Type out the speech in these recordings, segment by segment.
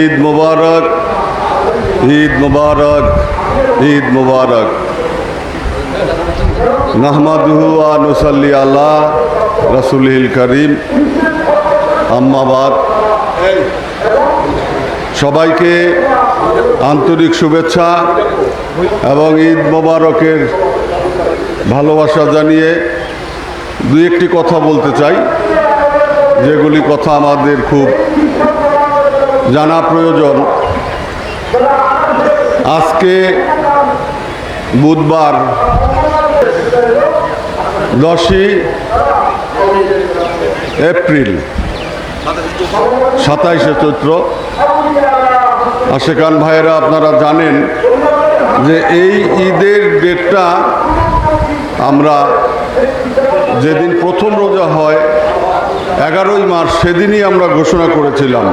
ঈদ মুবারক ঈদ মুবারক ঈদ মুবারক। নাহমাদুহু আ নুসাল্লি আল্লাহ রসুলিল করিম। আম্মাবাদ সবাইকে আন্তরিক শুভেচ্ছা এবং ঈদ মোবারকের ভালোবাসা জানিয়ে দু একটি কথা বলতে চাই, যেগুলি কথা আমাদের খুব জানা প্রয়োজন। আজকে বুধবার দশই এপ্রিল, সাতাইশে চৈত্র। আশেকান ভাইয়েরা আপনারা জানেন যে এই ঈদের ডেটটা আমরা যেদিন প্রথম রোজা হয়, এগারোই মার্চ, সেদিনই আমরা ঘোষণা করেছিলাম।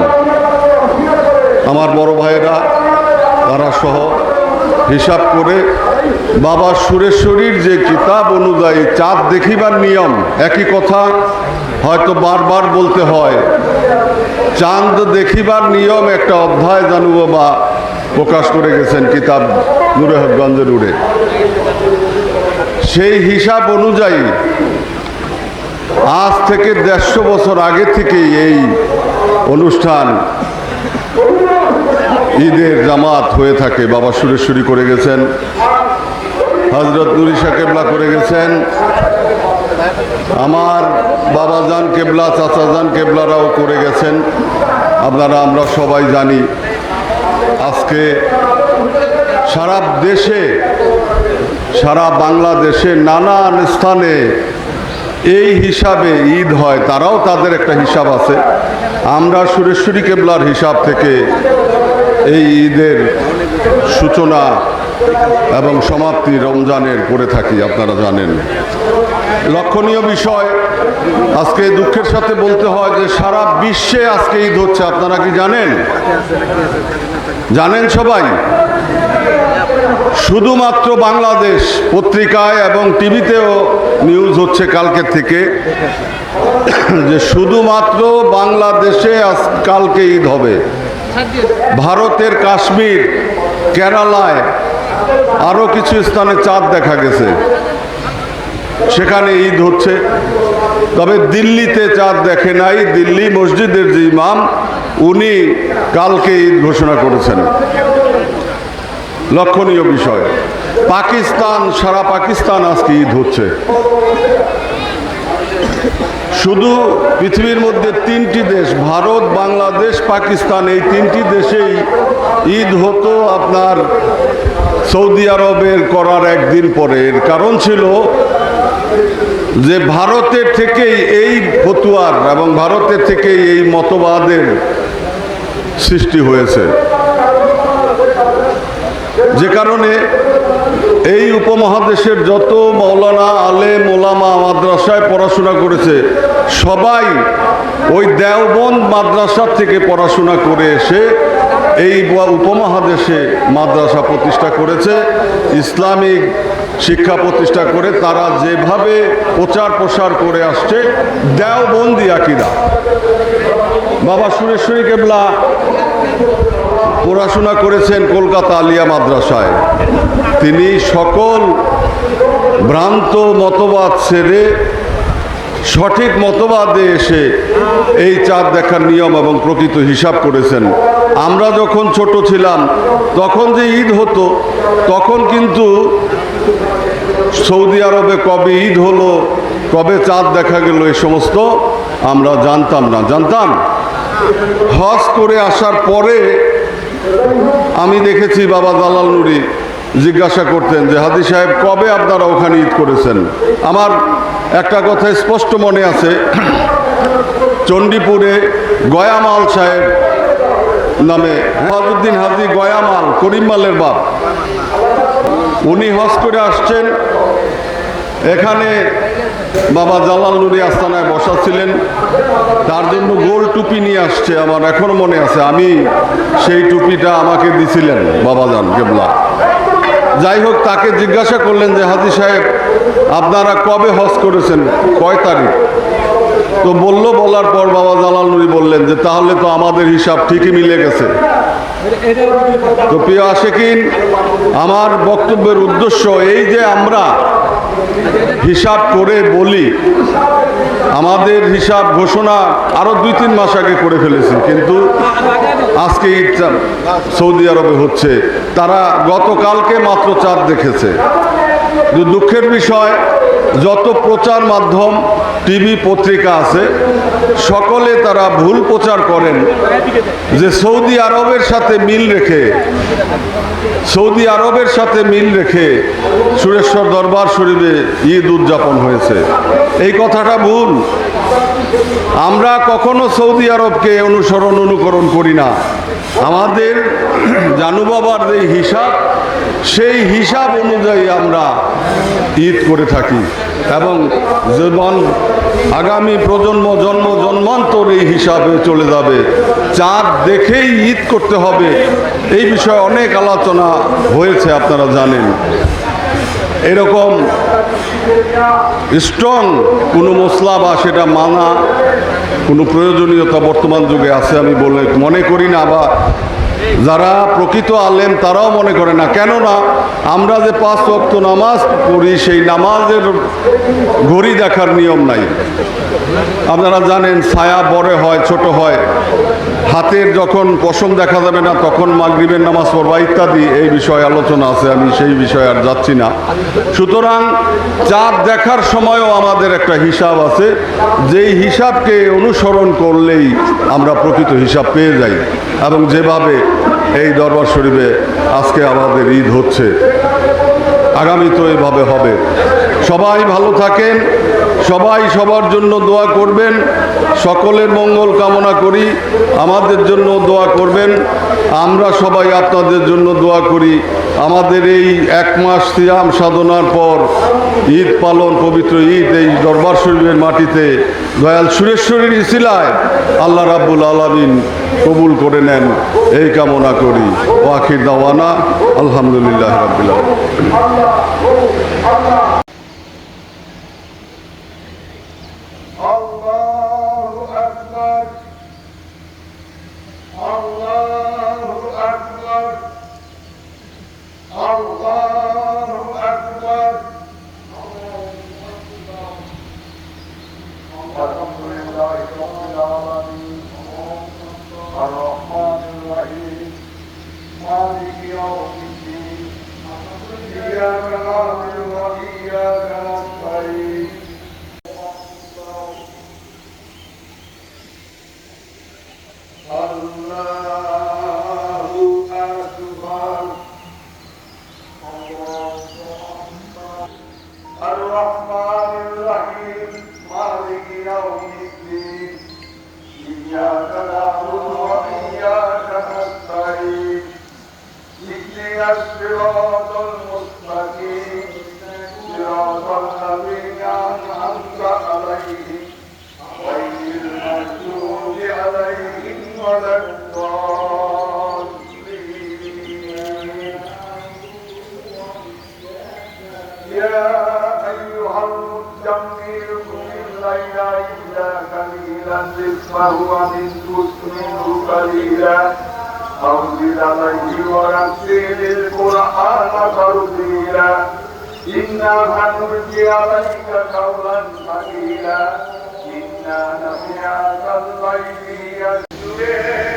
আমার বড় ভাইয়েরা তারা সহ হিসাব করে বাবা সুরেশ্বরীর যে কিতাব অনুযায়ী চাঁদ দেখিবার নিয়ম একই কথা, হয়তো বারবার বলতে হয়। চাঁদ দেখিবার নিয়ম একটা অধ্যায় জানু বাবা প্রকাশ করে গেছেন কিতাব নুরেহগঞ্জের উড়ে। সেই হিসাব অনুযায়ী আজ থেকে দেড়শো বছর আগে থেকেই এই অনুষ্ঠান ঈদের জামাত হয়ে থাকে। বাবা সুরেশ্বরী করে গেছেন। হজরত নুরিশা কেবলা করে গেছেন। আমার বাবাজান কেবলা, চাচাজান কেবলারাও করে গেছেন। আপনারা, আমরা সবাই জানি, আজকে সারা দেশে, সারা বাংলাদেশে নানান স্থানে এই হিসাবে ঈদ হয়। তারাও তাদের একটা হিসাব আছে। আমরা সুরেশ্বরী কেবলার হিসাব থেকে এই ঈদের সূচনা এবং সমাপ্তি রমজানের করে থাকি, আপনারা জানেন। লক্ষণীয় বিষয়, আজকে দুঃখের সাথে বলতে হয় যে সারা বিশ্বে আজকে ঈদ হচ্ছে, আপনারা কি জানেন? জানেন সবাই? শুধুমাত্র বাংলাদেশ পত্রিকায় এবং টিভিতেও নিউজ হচ্ছে কালকের থেকে, যে শুধুমাত্র বাংলাদেশে আজ কালকে ঈদ হবে। ভারতের কাশ্মীর, কেরালায় আরও কিছু স্থানে চাঁদ দেখা গেছে। সেখানে ঈদ হচ্ছে। তবে দিল্লিতে চাঁদ দেখে নাই। দিল্লি মসজিদের যে ইমাম, উনি কালকে ঈদ ঘোষণা করেছেন। লক্ষণীয় বিষয়, পাকিস্তান, সারা পাকিস্তান আজকে ঈদ হচ্ছে। শুধু পৃথিবীর মধ্যে তিনটি দেশ, ভারত, বাংলাদেশ, পাকিস্তান, এই তিনটি দেশেই ঈদ হতো আপনার সৌদি আরবের করার একদিন পরে। এর কারণ ছিল যে ভারতের থেকেই এই ফতুয়ার এবং ভারতের থেকেই এই মতবাদের সৃষ্টি হয়েছে। যে কারণে এই উপমহাদেশের যত মৌলানা আলে মোলামা মাদ্রাসায় পড়াশোনা করেছে, সবাই ওই দেওবন্দ মাদ্রাসা থেকে পড়াশোনা করে এসে এই উপমহাদেশে মাদ্রাসা প্রতিষ্ঠা করেছে, ইসলামিক শিক্ষা প্রতিষ্ঠা করে তারা যেভাবে প্রচার প্রসার করে আসছে, দেওবন্দি আকিদা। বাবা সুরেশ্বরী কেবলা পড়াশোনা করেছেন কলকাতা আলিয়া মাদ্রাসায়। তিনি সকল ভ্রান্ত মতবাদ ছেড়ে, সঠিক মতবাদে এসে এই চাঁদ দেখার নিয়ম এবং প্রকৃত হিসাব করেছেন। আমরা যখন ছোট ছিলাম, তখন যে ঈদ হতো, তখন কিন্তু সৌদি আরবে কবে ঈদ হলো, কবে চাঁদ দেখা গেল এই সমস্ত আমরা জানতাম না। জানতাম? হজ করে আসার পরে আমি দেখেছি বাবা দালাল নুরি জিজ্ঞাসা করতেন যে, হাদি সাহেব, কবে আপনারা ওখানে ঈদ করেছেন? আমার একটা কথা স্পষ্ট মনে আছে। চণ্ডীপুরে গয়ামাল সাহেব নামে হাজুদ্দিন হাজি গয়ামাল, করিমমালের বাপ। উনি হজ করে আসছেন। এখানে বাবা জালাল নুরি আস্তানায় বসা ছিলেন। তার জন্য গোল টুপি নিয়ে আসছে আমার, এখনও মনে আছে। আমি সেই টুপিটা আমাকে দিছিলেন, বাবা জান, কেবলা। যাই হোক, তাকে জিজ্ঞাসা করলেন যে, হাজি সাহেব, আপনারা কবে হজ করেছেন? কয় তারিখ? তো বলল, বলার পর বাবা জালাল নুরি বললেন যে, তাহলে তো আমাদের হিসাব ঠিকই মিলে গেছে। তো প্রিয় আশেকিন, আমার বক্তব্যের উদ্দেশ্য এই যে আমরা হিসাব করে বলি, আমাদের হিসাব ঘোষণা আরও দুই তিন মাস আগে করে ফেলেছি, কিন্তু আজকে ঈদটা সৌদি আরবে হচ্ছে। তারা গতকালকে মাত্র চাঁদ দেখেছে। দুঃখের বিষয় যত প্রচার মাধ্যম, টিভি পত্রিকা আছে, সকলে তারা ভুল প্রচার করেন। যে সৌদি আরবের সাথে মিল রেখে, সৌদি আরবের সাথে মিল রেখে সুরেশ্বর দরবার শরীফে ঈদ উদযাপন হয়েছে। এই কথাটা ভুল। আমরা কখনো সৌদি আরবকে অনুসরণ, অনুকরণ করি না। আমাদের জানু বাবার যে হিসাব সেই হিসাব অনুযায়ী আমরা ঈদ করে থাকি। এবং জীবন আগামী প্রজন্ম জন্ম জন্মান্তর এই হিসাবে চলে যাবে, চাঁদ দেখেই ঈদ করতে হবে, এই বিষয়ে অনেক আলোচনা হয়েছে, আপনারা জানেন। এরকম স্ট্রং কোনো মশলা বা সেটা মানা, কোনো প্রয়োজনীয়তা বর্তমান যুগে আছে আমি বলে মনে করি না বা যারা প্রকৃত আলেম, তারাও মনে করে না। কেননা, আমরা যে পাঁচ অক্ত নামাজ পড়ি, সেই নামাজের ঘড়ি দেখার নিয়ম নাই। আপনারা জানেন ছায়া বড় হয়, ছোট হয়। হাতের যখন পশম দেখা যাবে না, তখন মাগরিবের নামাজ পড়বা ইত্যাদি, এই বিষয়ে আলোচনা আছে, আমি সেই বিষয়ে আর যাচ্ছি না। সুতরাং চাঁদ দেখার সময়ও আমাদের একটা হিসাব আছে, যেই হিসাবকে অনুসরণ করলেই আমরা প্রকৃত হিসাব পেয়ে যাই। এবং যেভাবে এই দরবার শরীফে আজকে আমাদের ঈদ হচ্ছে আগামী তো এভাবে হবে। সবাই ভালো থাকেন সবাই সবার জন্য দোয়া করবেন। সকলের মঙ্গল কামনা করি, আমাদের জন্য দোয়া করবেন। আমরা সবাই আপনাদের জন্য দোয়া করি। আমাদের এই এক মাস সিয়াম সাধনার পর ঈদ পালন, পবিত্র ঈদ এই দরবার শরীফের মাটিতে দয়াল সুরেশ্বরীর ইসিলায় আল্লাহ রাব্বুল আলামিন কবুল করে নেন। এই কামনা করি। ওয়াখির দাওয়ানা, আলহামদুলিল্লাহ রাব্বিল ترتيلا إنا سنلقي عليك قولا ثقيلا إنا نسيئة الليل يسجد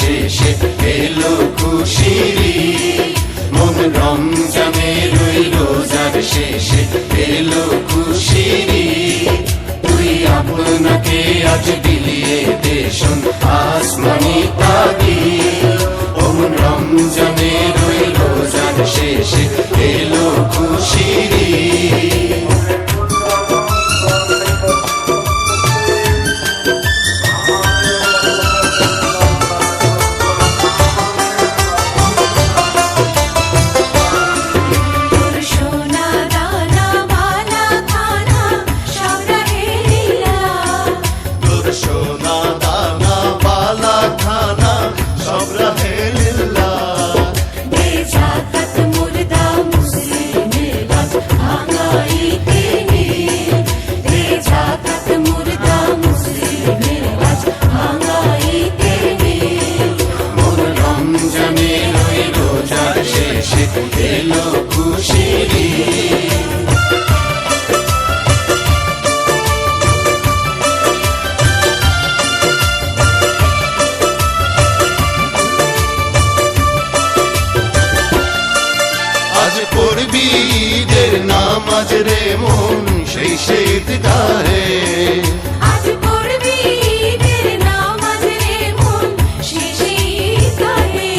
শেষে এলো খুশির। মন রমজানের ওই রোজার শেষে এলো খুশির। তুই আপনাকে আজ বিলিয়ে দেশন আসমানি তাগি ওমন রমজানের ওই রোজার শেষে এলো খুশির রে মন সেই সেই গাহে আজ পড়বি ঈদের নামাজ রে মন সেই সেই গাহে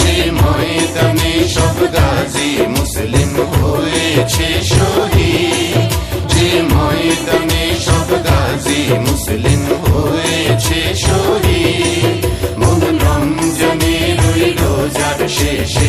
যে ময়দানে সব গাজী মুসলিম হয়েছে শহীদ। যে ময়দানে সব গাজী মুসলিম হয়েছে শহীদ। মন রমজানে রইল যার শেষে